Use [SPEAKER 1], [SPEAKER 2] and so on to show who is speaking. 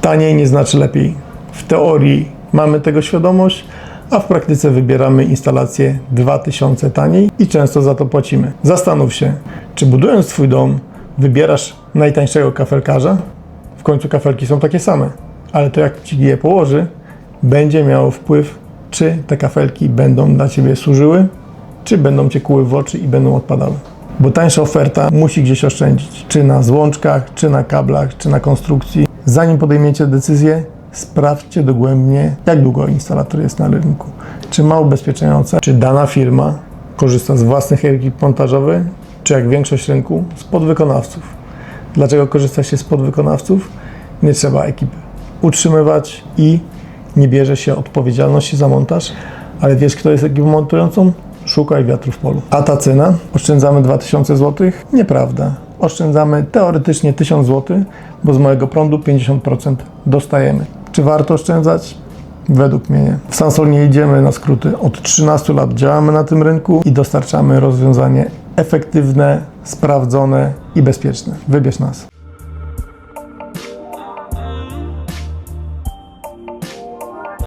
[SPEAKER 1] Taniej nie znaczy lepiej. W teorii mamy tego świadomość, a w praktyce wybieramy instalację 2000 taniej i często za to płacimy. Zastanów się, czy budując swój dom, wybierasz najtańszego kafelkarza? W końcu kafelki są takie same, ale to jak ci je położy, będzie miało wpływ, czy te kafelki będą dla ciebie służyły, czy będą cię kuły w oczy i będą odpadały. Bo tańsza oferta musi gdzieś oszczędzić, czy na złączkach, czy na kablach, czy na konstrukcji. Zanim podejmiecie decyzję, sprawdźcie dogłębnie, jak długo instalator jest na rynku. Czy ma ubezpieczenia OC, czy dana firma korzysta z własnych ekip montażowych, czy jak większość rynku z podwykonawców. Dlaczego korzysta się z podwykonawców? Nie trzeba ekipy utrzymywać i nie bierze się odpowiedzialności za montaż, ale wiesz, kto jest ekipą montującą? Szukaj wiatru w polu. A ta cena? Oszczędzamy 2000 zł? Nieprawda. Oszczędzamy teoretycznie 1000 zł, bo z mojego prądu 50% dostajemy. Czy warto oszczędzać? Według mnie nie. W Sansol nie idziemy na skróty. Od 13 lat działamy na tym rynku i dostarczamy rozwiązanie efektywne, sprawdzone i bezpieczne. Wybierz nas.